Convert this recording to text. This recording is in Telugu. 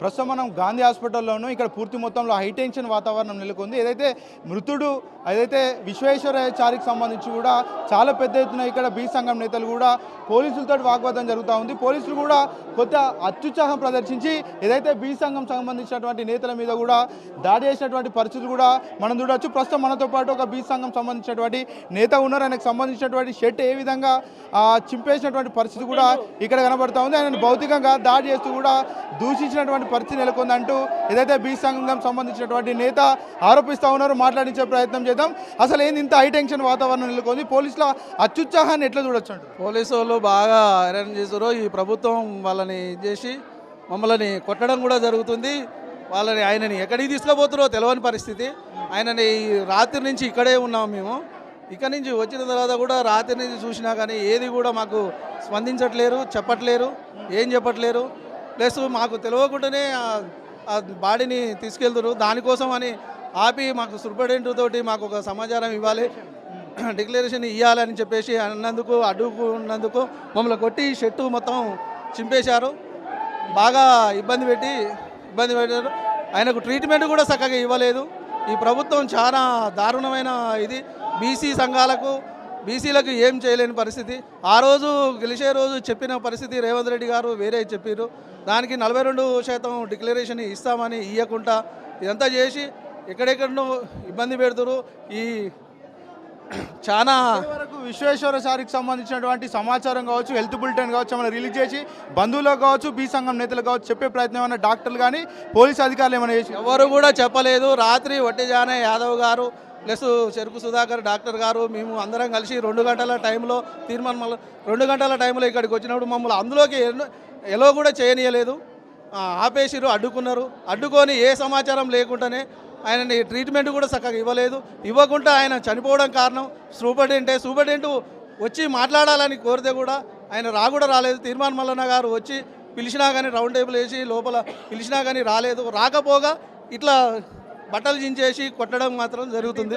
ప్రస్తుతం మనం గాంధీ హాస్పిటల్లోనూ ఇక్కడ పూర్తి మొత్తంలో హైటెన్షన్ వాతావరణం నెలకొంది. ఏదైతే మృతుడు ఏదైతే విశ్వేశ్వరాచారికి సంబంధించి కూడా చాలా పెద్ద ఎత్తున ఇక్కడ బీ సంఘం నేతలు కూడా పోలీసులతో వాగ్వాదం జరుగుతూ ఉంది. పోలీసులు కూడా కొత్త అత్యుత్సాహం ప్రదర్శించి ఏదైతే బీ సంఘం సంబంధించినటువంటి నేతల మీద కూడా దాడి చేసినటువంటి పరిస్థితులు కూడా మనం చూడొచ్చు. ప్రస్తుతం మనతో పాటు ఒక బీ సంఘం సంబంధించినటువంటి నేత ఉన్నారు. ఆయనకు సంబంధించినటువంటి షెడ్ ఏ విధంగా చింపేసినటువంటి పరిస్థితి కూడా ఇక్కడ కనబడుతూ ఉంది. ఆయన భౌతికంగా దాడి చేస్తూ కూడా దూషించినటువంటి పరిస్థితి నెలకొందంటూ ఏదైతే బీ సంఘం సంబంధించినటువంటి నేత ఆరోపిస్తూ ఉన్నారు మాట్లాడించే ప్రయత్నం చేద్దాం. అసలు ఏంది ఇంత హై టెన్షన్ వాతావరణం నెలకొంది? పోలీసుల అత్యుత్సాహాన్ని ఎట్లా చూడొచ్చు పోలీసు వాళ్ళు బాగా అరేంజ్ చేసారు ఈ ప్రభుత్వం వాళ్ళని ఇది చేసి మమ్మల్ని కొట్టడం కూడా జరుగుతుంది. వాళ్ళని ఆయనని ఎక్కడికి తీసుకుపోతారో తెలియని పరిస్థితి. ఆయనని ఈ రాత్రి నుంచి ఇక్కడే ఉన్నాం మేము. ఇక్కడ నుంచి వచ్చిన తర్వాత కూడా రాత్రి నుంచి చూసినా కానీ ఏది కూడా మాకు స్పందించట్లేరు చెప్పట్లేరు ఏం చెప్పట్లేరు. ప్లస్ మాకు తెలియకుండానే బాడీని తీసుకెళ్తారు దానికోసం అని ఆపి మాకు సూపరింటెండెంట్ తోటి మాకు ఒక సమాచారం ఇవ్వాలి. డిక్లరేషన్ ఇవ్వాలని చెప్పేసి అన్నందుకు అడ్డుకున్నందుకు మమ్మల్ని కొట్టి షర్టు మొత్తం చింపేశారు. బాగా ఇబ్బంది పెట్టి ఇబ్బంది పెట్టారు. ఆయనకు ట్రీట్మెంట్ కూడా చక్కగా ఇవ్వలేదు. ఈ ప్రభుత్వం చాలా దారుణమైన ఇది. బీసీ సంఘాలకు బీసీలకు ఏం చేయలేని పరిస్థితి. ఆ రోజు గెలిచే రోజు చెప్పిన పరిస్థితి రేవంత్ రెడ్డి గారు వేరే చెప్పారు దానికి నలభై రెండు శాతం డిక్లరేషన్ ఇస్తామని ఇవ్వకుండా ఇదంతా చేసి ఎక్కడెక్కడనో ఇబ్బంది పెడుతురు ఈ చాలా వరకు విశ్వేశ్వరచారికి సంబంధించినటువంటి సమాచారం కావచ్చు హెల్త్ బులెటిన్ కావచ్చు ఏమైనా రిలీజ్ చేసి బంధువులకు కావచ్చు బీ సంఘం నేతలు కావచ్చు చెప్పే ప్రయత్నం ఏమైనా డాక్టర్లు కానీ పోలీస్ అధికారులు ఏమైనా చేసి ఎవరు కూడా చెప్పలేదు. రాత్రి వట్టిజానే యాదవ్ గారు ప్లస్ చెరుకు సుధాకర్ డాక్టర్ గారు మేము అందరం కలిసి రెండు గంటల టైంలో తీర్మానం రెండు గంటల టైంలో ఇక్కడికి వచ్చినప్పుడు మమ్మల్ని అందులోకి ఎలో కూడా చేయనీయలేదు. ఆపేసిరు అడ్డుకున్నారు. అడ్డుకొని ఏ సమాచారం లేకుండానే ఆయనని ట్రీట్మెంట్ కూడా చక్కగా ఇవ్వలేదు. ఇవ్వకుండా ఆయన చనిపోవడం కారణం సూపరింటెంటే సూపరింటెంట్ వచ్చి మాట్లాడాలని కోరితే కూడా ఆయన రా కూడా రాలేదు. తీర్మాన్ మల్లన్న గారు వచ్చి పిలిచినా కానీ రౌండ్ టేబుల్ వేసి లోపల పిలిచినా కానీ రాలేదు. రాకపోగా ఇట్లా బట్టలు చించేసి కొట్టడం మాత్రం జరుగుతుంది.